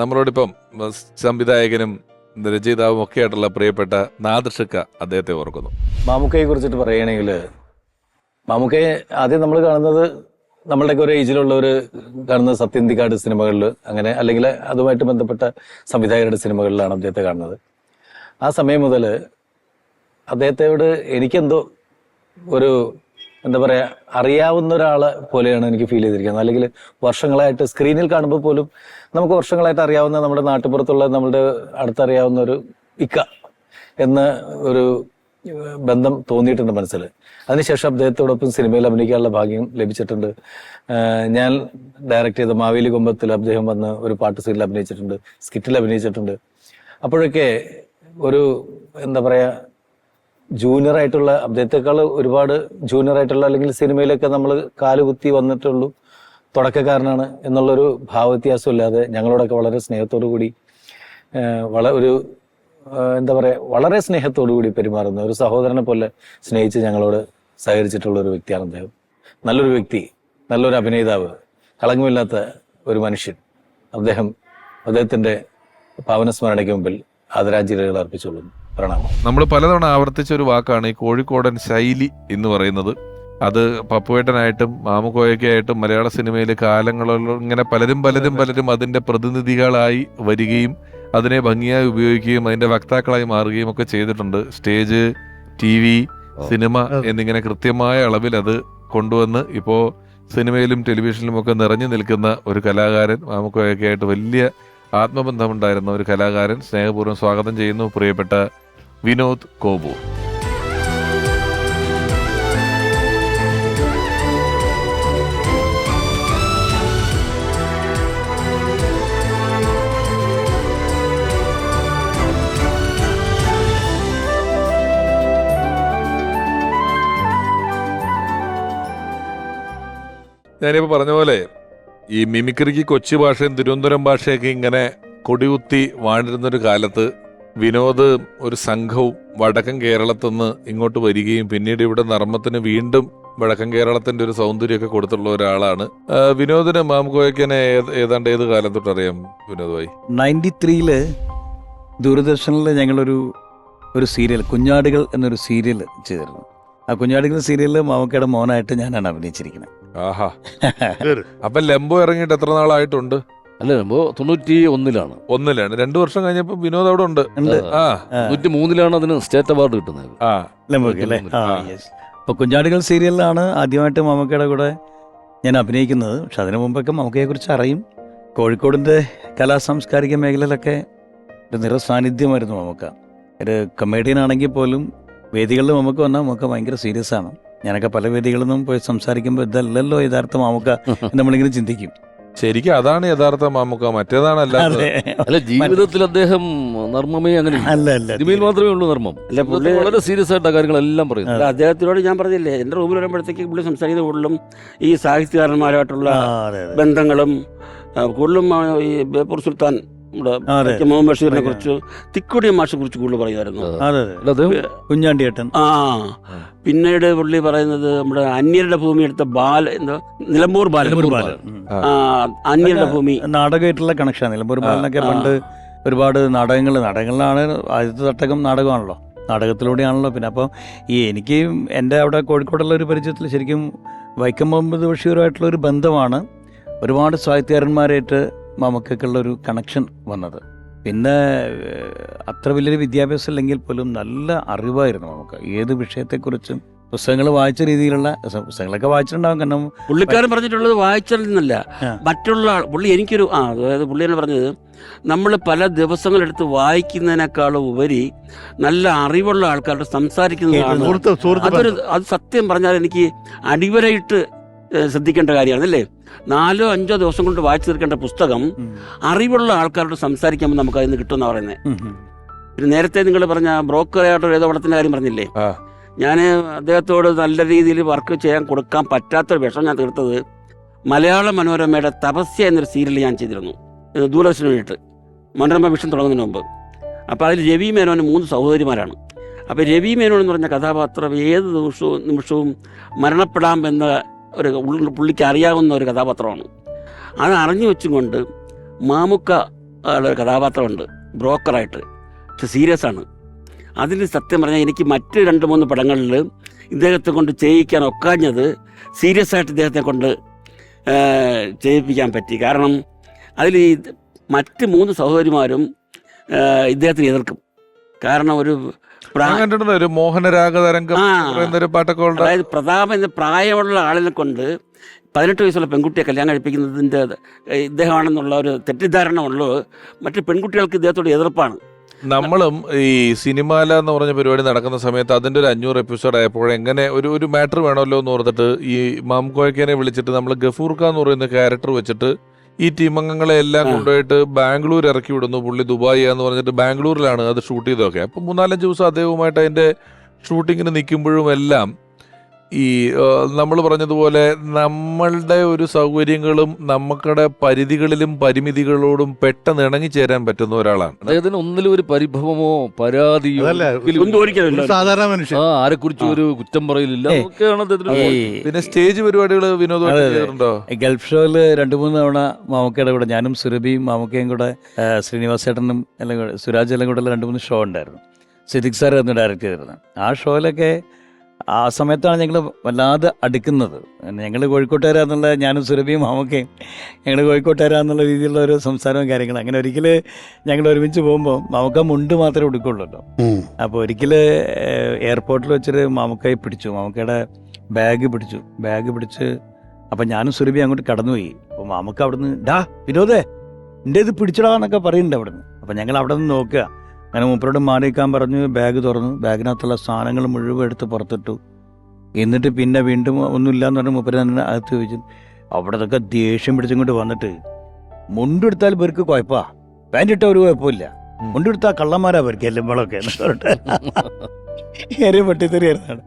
നമ്മളോടിപ്പം സംവിധായകനും രചയിതാവും ഒക്കെ ആയിട്ടുള്ള പ്രിയപ്പെട്ട നാദൃഷക്ക അദ്ദേഹത്തെ ഓർക്കുന്നു. മാമുക്കയെ കുറിച്ചിട്ട് പറയുകയാണെങ്കിൽ മാമുക്കയെ ആദ്യം നമ്മൾ കാണുന്നത് നമ്മളുടെയൊക്കെ ഒരു ഏജിലുള്ളവർ കാണുന്നത് സത്യന്തിക്കാട് സിനിമകളിൽ അങ്ങനെ അല്ലെങ്കിൽ അതുമായിട്ട് ബന്ധപ്പെട്ട സംവിധായകരുടെ സിനിമകളിലാണ് അദ്ദേഹത്തെ കാണുന്നത്. ആ സമയം മുതൽ അദ്ദേഹത്തോട് എനിക്കെന്തോ ഒരു എന്താ പറയുക അറിയാവുന്ന ഒരാളെ പോലെയാണ് എനിക്ക് ഫീൽ ചെയ്തിരിക്കുന്നത്. അല്ലെങ്കിൽ വർഷങ്ങളായിട്ട് സ്ക്രീനിൽ കാണുമ്പോൾ പോലും നമുക്ക് വർഷങ്ങളായിട്ട് അറിയാവുന്ന നമ്മുടെ നാട്ടുപുറത്തുള്ള നമ്മുടെ അടുത്തറിയാവുന്ന ഒരു ഇക്ക എന്ന ഒരു ബന്ധം തോന്നിയിട്ടുണ്ട് മനസ്സിൽ. അതിനുശേഷം അദ്ദേഹത്തോടൊപ്പം സിനിമയിൽ അഭിനയിക്കാനുള്ള ഭാഗ്യം ലഭിച്ചിട്ടുണ്ട്. ഞാൻ ഡയറക്റ്റ് ചെയ്ത മാവേലി കുമ്പത്തിൽ അദ്ദേഹം വന്ന് ഒരു പാട്ട് സീനിൽ അഭിനയിച്ചിട്ടുണ്ട് സ്കിറ്റിൽ അഭിനയിച്ചിട്ടുണ്ട്. അപ്പോഴൊക്കെ ഒരു എന്താ പറയാ ജൂനിയർ ആയിട്ടുള്ള അദ്ദേഹത്തെക്കാൾ ഒരുപാട് ജൂനിയർ ആയിട്ടുള്ള അല്ലെങ്കിൽ സിനിമയിലൊക്കെ നമ്മൾ കാലുകുത്തി വന്നിട്ടുള്ളൂ. തുടക്കക്കാരനാണ് എന്നുള്ളൊരു ഭാവവ്യത്യാസം ഇല്ലാതെ ഞങ്ങളോടൊക്കെ വളരെ സ്നേഹത്തോടു കൂടി വളരെ വള ഒരു എന്താ പറയുക വളരെ സ്നേഹത്തോടു കൂടി പെരുമാറുന്ന ഒരു സഹോദരനെ പോലെ സ്നേഹിച്ച് ഞങ്ങളോട് സഹകരിച്ചിട്ടുള്ള ഒരു വ്യക്തിയാണ് അദ്ദേഹം. നല്ലൊരു വ്യക്തി നല്ലൊരു അഭിനേതാവ് കളങ്കമില്ലാത്ത ഒരു മനുഷ്യൻ. അദ്ദേഹം അദ്ദേഹത്തിന്റെ പാവനസ്മരണയ്ക്ക് മുമ്പിൽ ആദരാഞ്ജലികൾ അർപ്പിച്ചുകൊള്ളുന്നു. പ്രണാമം നമ്മൾ പലതവണ ആവർത്തിച്ച ഒരു വാക്കാണ് ഈ കോഴിക്കോടൻ ശൈലി എന്ന് പറയുന്നത്. അത് പപ്പുവേട്ടനായിട്ടും മാമുക്കോയക്കായിട്ടും മലയാള സിനിമയിൽ കാലങ്ങളോളം ഇങ്ങനെ പലരും പലരും പലരും അതിന്റെ പ്രതിനിധികളായി വരികയും അതിനെ ഭംഗിയായി ഉപയോഗിക്കുകയും അതിന്റെ വക്താക്കളായി മാറുകയും ഒക്കെ ചെയ്തിട്ടുണ്ട്. സ്റ്റേജ് ടി വി സിനിമ എന്നിങ്ങനെ കൃത്യമായ അളവിൽ അത് കൊണ്ടുവന്ന് ഇപ്പോൾ സിനിമയിലും ടെലിവിഷനിലും ഒക്കെ നിറഞ്ഞു നിൽക്കുന്ന ഒരു കലാകാരൻ മാമുക്കോയൊക്കെ ആയിട്ട് വലിയ ആത്മബന്ധമുണ്ടായിരുന്ന ഒരു കലാകാരൻ സ്നേഹപൂർവം സ്വാഗതം ചെയ്യുന്നു പ്രിയപ്പെട്ട വിനോദ് കോബു ഞാനിപ്പോൾ പറഞ്ഞ പോലെ ഈ മിമിക്രിക്ക് കൊച്ചി ഭാഷയും തിരുവനന്തപുരം ഭാഷയൊക്കെ ഇങ്ങനെ കൊടികുത്തി വാണിരുന്നൊരു കാലത്ത് വിനോദ് ഒരു സംഘവും വടക്കൻ കേരളത്തിൽ നിന്ന് ഇങ്ങോട്ട് വരികയും പിന്നീട് ഇവിടെ നർമ്മത്തിന് വീണ്ടും വടക്കൻ കേരളത്തിന്റെ ഒരു സൗന്ദര്യമൊക്കെ കൊടുത്തുള്ള ഒരാളാണ്. വിനോദിന് മാംകോയക്കനെ ഏത് ഏതാണ്ട് ഏത് കാലം തൊട്ട് അറിയാം വിനോദ് ഭായി? നയന്റി ത്രീയിൽ ദൂരദർശനിൽ ഞങ്ങളൊരു ഒരു സീരിയൽ കുഞ്ഞാടുകൾ എന്നൊരു സീരിയൽ ചെയ്തിരുന്നു. ആ കുഞ്ഞാടുകൾ സീരിയലിൽ മാമക്കയുടെ മോനായിട്ട് ഞാനാണ് അഭിനയിച്ചിരിക്കുന്നത്. ആഹാ. അപ്പൊ ലെമ്പോ ഇറങ്ങിയിട്ട് എത്ര നാളായിട്ടുണ്ട്? അല്ല തൊണ്ണൂറ്റി ഒന്നിലാണ് ഒന്നിലാണ്. രണ്ടു വർഷം കഴിഞ്ഞപ്പോ വിനോദ് അവിടെ ഉണ്ട്. ഉണ്ട്. ആ. തൊണ്ണൂറ്റി മൂന്നിലാണ് അതിന് സ്റ്റേറ്റ് അവാർഡ് കിട്ടുന്നത്. ആ. ലംബോക്ക് അല്ലേ? ആ ആ. യെസ് അപ്പോൾ കുഞ്ഞാടുകൾ സീരിയലിലാണ് ആദ്യമായിട്ട് മാമക്കയുടെ കൂടെ ഞാൻ അഭിനയിക്കുന്നത്. പക്ഷെ അതിനു മുമ്പൊക്കെ മമ്മക്കയെക്കുറിച്ച് അറിയും. കോഴിക്കോടിന്റെ കലാ സാംസ്കാരിക മേഖലയിലൊക്കെ ഒരു നിറ സാന്നിധ്യമായിരുന്നു മമ്മക്ക. ഒരു കമേഡിയൻ ആണെങ്കിൽ പോലും വേദികളിൽ മമ്മക്ക് വന്നാൽ മമ്മക്ക ഭയങ്കര സീരിയസ് ആണ്. ഞാനൊക്കെ പല വേദികളിൽ നിന്നും പോയി സംസാരിക്കുമ്പോൾ ഇതല്ലല്ലോ യഥാർത്ഥ മാമക്ക എന്ന് നമ്മളിങ്ങനെ ചിന്തിക്കും. ശരിക്കും അതാണ് യഥാർത്ഥ മാമുക്ക മറ്റേതാണ് അല്ല ജീവിതത്തിൽ അദ്ദേഹം നർമ്മമേ അങ്ങനെ അല്ല അല്ല സിനിമയിൽ മാത്രമേ ഉള്ളൂ നർമ്മം. അല്ല, പുള്ളി- വളരെ സീരിയസ് ആയിട്ട് കാര്യങ്ങളെല്ലാം പറയും അല്ല, അദ്ദേഹത്തിനോട് ഞാൻ പറഞ്ഞില്ലേ എന്റെ റൂമിൽ വരുമ്പോഴത്തേക്ക് പുള്ളി സംസാരിക്കുന്ന കൂടുതലും ഈ സാഹിത്യകാരന്മാരായിട്ടുള്ള ബന്ധങ്ങളും കൂടുതലും ഈ ബേപ്പൂർ സുൽത്താൻ നമ്മുടെ മുഹമ്മദ് ബഷീറിനെ കുറിച്ച് തിക്കുടിയ മാഷെ കുറിച്ച് കൂടുതൽ പറയുമായിരുന്നു. കുഞ്ഞാണ്ടിയേട്ടൻ. ആ പിന്നീട് പുള്ളി പറയുന്നത് നമ്മുടെ അന്യരുടെ ഭൂമി എടുത്ത ബാല എന്താ നിലമ്പൂർ ബാല ആ അന്യരുടെ ഭൂമി. നാടകമായിട്ടുള്ള കണക്ഷൻ നിലമ്പൂർ ബാലനൊക്കെ. പണ്ട് ഒരുപാട് നാടകങ്ങൾ നാടകങ്ങളിലാണ് ആദ്യത്തെ തട്ടകം നാടകമാണല്ലോ. നാടകത്തിലൂടെയാണല്ലോ. പിന്നെ അപ്പം ഈ എനിക്ക് എന്റെ അവിടെ കോഴിക്കോടുള്ള ഒരു പരിചയത്തിൽ ശരിക്കും വൈക്കം മുഹമ്മദ് ബഷീറുമായിട്ടുള്ള ഒരു ബന്ധമാണ്. ഒരുപാട് സാഹിത്യകാരന്മാരായിട്ട് നമുക്കൊക്കെയുള്ള ഒരു കണക്ഷൻ വന്നത്. പിന്നെ അത്ര വലിയൊരു വിദ്യാഭ്യാസം ഇല്ലെങ്കിൽ പോലും നല്ല അറിവായിരുന്നു നമുക്ക്. ഏത് വിഷയത്തെക്കുറിച്ചും പുസ്തകങ്ങൾ വായിച്ച രീതിയിലുള്ള പുസ്തകങ്ങളൊക്കെ വായിച്ചിട്ടുണ്ടാവും. കാരണം പുള്ളിക്കാരൻ പറഞ്ഞിട്ടുള്ളത് വായിച്ചാൽ നിന്നല്ല. മറ്റുള്ള ആൾ- പുള്ളി എനിക്കൊരു ആ അതായത് പുള്ളി എന്നെ പറഞ്ഞത് നമ്മൾ പല ദിവസങ്ങളെടുത്ത് വായിക്കുന്നതിനേക്കാളും ഉപരി നല്ല അറിവുള്ള ആൾക്കാരുടെ സംസാരിക്കുന്നതാണ്. അതൊരു അത് സത്യം പറഞ്ഞാൽ എനിക്ക് അടിവരയിട്ട് ശ്രദ്ധിക്കേണ്ട കാര്യമാണ് അല്ലേ നാലോ അഞ്ചോ ദിവസം കൊണ്ട് വായിച്ചു തീർക്കേണ്ട പുസ്തകം അറിവുള്ള ആൾക്കാരോട് സംസാരിക്കുമ്പോൾ നമുക്ക് അതിന് കിട്ടുമെന്ന് പറയുന്നത്. പിന്നെ നേരത്തെ നിങ്ങൾ പറഞ്ഞ ബ്രോക്കറായിട്ട് ഏതോ പടത്തിന്റെ കാര്യം പറഞ്ഞില്ലേ? ഞാൻ അദ്ദേഹത്തോട് നല്ല രീതിയിൽ വർക്ക് ചെയ്യാൻ കൊടുക്കാൻ പറ്റാത്തൊരു വിഷം ഞാൻ തീർത്തത് മലയാള മനോരമയുടെ തപസ്യ എന്നൊരു സീരിയൽ ഞാൻ ചെയ്തിരുന്നു. ദൂരദർശന ദൂരദർശന് വേണ്ടിയിട്ട്. മനോരമ വിഷൻ തുടങ്ങുന്നതിന് മുമ്പ്. അപ്പോൾ അതിൽ രവി മേനോന് മൂന്ന് സഹോദരിമാരാണ്. അപ്പോൾ രവി മേനോൻ എന്ന് പറഞ്ഞ കഥാപാത്രം ഏത് ദിവസവും നിമിഷവും മരണപ്പെടാം എന്ന ഒരു പുള്ളിക്ക് അറിയാവുന്ന ഒരു കഥാപാത്രമാണ്. അത് അറിഞ്ഞു വെച്ചും കൊണ്ട് മാമുക്ക ആളൊരു കഥാപാത്രമുണ്ട്. ബ്രോക്കറായിട്ട്. സീരിയസ് ആണ്. അതിൽ സത്യം പറഞ്ഞാൽ എനിക്ക് മറ്റ് രണ്ട് മൂന്ന് പടങ്ങളിൽ ഇദ്ദേഹത്തെ കൊണ്ട് ചെയ്യിക്കാൻ ഒക്കാഞ്ഞത് സീരിയസ് ആയിട്ട് ഇദ്ദേഹത്തെ കൊണ്ട് ചെയ്യിപ്പിക്കാൻ പറ്റി. കാരണം അതിൽ മറ്റ് മൂന്ന് സഹോദരിമാരും ഇദ്ദേഹത്തിന് എതിർക്കും. കാരണം ഒരു കണ്ടിട്ടുണ്ട് ഒരു മോഹനരാഗതരംഗം അതായത് പ്രതാപ എന്ന പ്രായമുള്ള ആളിനെ കൊണ്ട് പതിനെട്ട് വയസ്സുള്ള പെൺകുട്ടിയെ കല്യാണം കഴിപ്പിക്കുന്നതിന്റെ ഇദ്ദേഹമാണെന്നുള്ള ഒരു തെറ്റിദ്ധാരണ ഉള്ളത് മറ്റു പെൺകുട്ടികൾക്ക് ഇദ്ദേഹത്തോട് എതിർപ്പാണ്. നമ്മളും ഈ സിനിമാല എന്ന് പറഞ്ഞ പരിപാടി നടക്കുന്ന സമയത്ത് അതിന്റെ ഒരു അഞ്ഞൂറ് എപ്പിസോഡ് ആയപ്പോൾ എങ്ങനെ ഒരു ഒരു മാറ്റർ വേണമല്ലോ എന്ന് ഓർത്തിട്ട് ഈ മാംകോയക്കേനെ വിളിച്ചിട്ട് നമ്മൾ ഗഫൂർക്ക എന്ന് പറയുന്ന ക്യാരക്ടർ വെച്ചിട്ട് ഈ ടീം അംഗങ്ങളെ എല്ലാം കൊണ്ടുപോയിട്ട് ബാംഗ്ലൂർ ഇറക്കി വിടുന്നു. പുള്ളി ദുബായ് എന്ന് പറഞ്ഞിട്ട് ബാംഗ്ലൂരിലാണ് അത് ഷൂട്ട് ചെയ്തതൊക്കെ. അപ്പൊ മൂന്നാലഞ്ച് ദിവസം അദ്ദേഹവുമായിട്ട് അതിന്റെ ഷൂട്ടിങ്ങിന് നിൽക്കുമ്പോഴും എല്ലാം ഈ നമ്മൾ പറഞ്ഞതുപോലെ നമ്മളുടെ ഒരു സൗകര്യങ്ങളും നമുക്കുടെ പരിധികളിലും പരിമിതികളോടും പെട്ടെന്ന് ഇണങ്ങിച്ചേരാൻ പറ്റുന്ന ഒരാളാണ്. അദ്ദേഹത്തിന് ഒന്നിലും ഒരു പരിഭവമോ പരാതിയോ സാധാരണ മനുഷ്യൻ. ആരെ ആരെക്കുറിച്ച് ഒരു കുറ്റം പറയലില്ല. പിന്നെ സ്റ്റേജ് പരിപാടികൾ. ചെയ്യാറുണ്ടോ ഗൾഫ് ഷോയിൽ രണ്ടു മൂന്ന് തവണ മാമക്കയുടെ കൂടെ ഞാനും സുരഭിയും മാമക്കയും കൂടെ ആ, ശ്രീനിവാസ് ചേട്ടനും എല്ലാം കൂടെ സുരാജ് എല്ലാം കൂടെ രണ്ട് മൂന്ന് ഷോ ഉണ്ടായിരുന്നു. സിദ്ദിഖ് സാർ എന്ന് ഡയറക്റ്റ് ചെയ്തിരുന്നത് ആ ഷോയിലൊക്കെ ആ സമയത്താണ് ഞങ്ങൾ വല്ലാതെ അടുക്കുന്നത്. ഞങ്ങൾ കോഴിക്കോട്ടുകാരാന്നുള്ള ഞാനും സുരഭിയും മാമൊക്കെ ഞങ്ങൾ കോഴിക്കോട്ടുകാരാന്നുള്ള രീതിയിലുള്ള ഒരു സംസാരവും കാര്യങ്ങളും. അങ്ങനെ ഒരിക്കൽ ഞങ്ങൾ ഒരുമിച്ച് പോകുമ്പോൾ മാമക്ക മുണ്ട് മാത്രമേ ഉടുക്കുള്ളൂ അപ്പോൾ ഒരിക്കൽ എയർപോർട്ടിൽ വെച്ചൊരു മാമക്കായി പിടിച്ചു. മാമക്കയുടെ ബാഗ് പിടിച്ചു. ബാഗ് പിടിച്ച് അപ്പം ഞാനും സുരഭി അങ്ങോട്ട് കടന്നുപോയി. അപ്പോൾ മാമക്ക അവിടുന്ന് ഡാ വിനോദേ എന്റെ ഇത് പിടിച്ചടാ എന്നൊക്കെ പറയുന്നുണ്ട് അവിടുന്ന്. അപ്പം ഞങ്ങൾ അവിടെ നിന്ന് നോക്കുക. അങ്ങനെ മൂപ്പരോട് മാറിയിക്കാൻ പറഞ്ഞു ബാഗ് തുറന്നു. ബാഗിനകത്തുള്ള സാധനങ്ങൾ മുഴുവൻ എടുത്ത് പുറത്തിട്ടു. എന്നിട്ട് പിന്നെ വീണ്ടും ഒന്നുമില്ല എന്ന് പറഞ്ഞ് മൂപ്പര് തന്നെ അകത്ത് ചോദിച്ചു. അവിടെ നിന്നൊക്കെ ദേഷ്യം പിടിച്ചിങ്ങോട്ട് വന്നിട്ട് മുണ്ടെടുത്താൽ ഇവർക്ക് കുഴപ്പമാ പാന്റ് ഇട്ട ഒരു കുഴപ്പമില്ല. മുണ്ടെടുത്താൽ കള്ളന്മാരാ ഇവർക്ക് എല്ലുമ്പോഴൊക്കെ എന്ന് പറഞ്ഞിട്ട് ഏറെ പൊട്ടിത്തെറിയായിരുന്നു